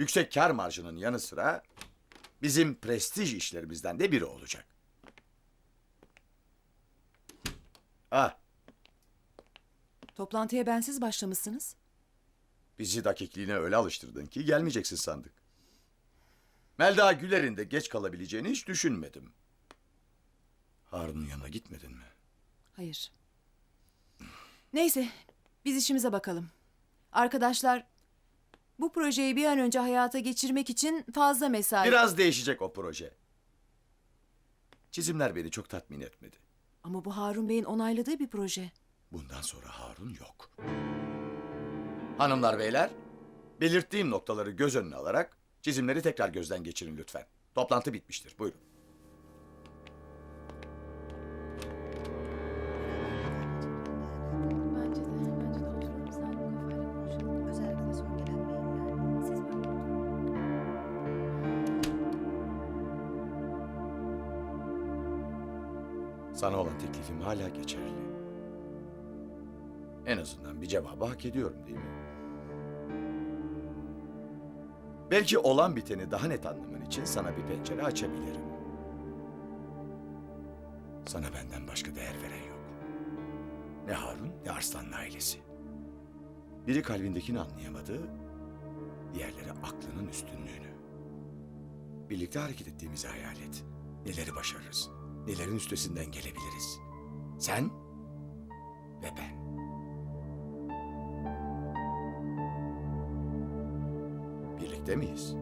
yüksek kar marjının yanı sıra bizim prestij işlerimizden de biri olacak. Ah, Toplantıya bensiz başlamışsınız. bizi dakikliğine öyle alıştırdın ki gelmeyeceksin sandık. Melda Güler'in de geç kalabileceğini hiç düşünmedim. Harun'un yanına gitmedin mi? Hayır. Neyse, biz işimize bakalım. Arkadaşlar, bu projeyi bir an önce hayata geçirmek için fazla mesai... Biraz değişecek o proje. Çizimler beni çok tatmin etmedi. Ama bu Harun Bey'in onayladığı bir proje. Bundan sonra Harun yok. Hanımlar beyler, belirttiğim noktaları göz önüne alarak çizimleri tekrar gözden geçirin lütfen. Toplantı bitmiştir. Buyurun. Sana olan teklifim hala geçerli. En azından bir cevabı hak ediyorum değil mi? Belki olan biteni daha net anlaman için sana bir pencere açabilirim. Sana benden başka değer veren yok. Ne Harun ne Arslan'ın ailesi. Biri kalbindekini anlayamadı, diğerleri aklının üstünlüğünü. Birlikte hareket ettiğimizi hayal et. Neleri başarırız, nelerin üstesinden gelebiliriz. Sen ve ben. Birlikte miyiz?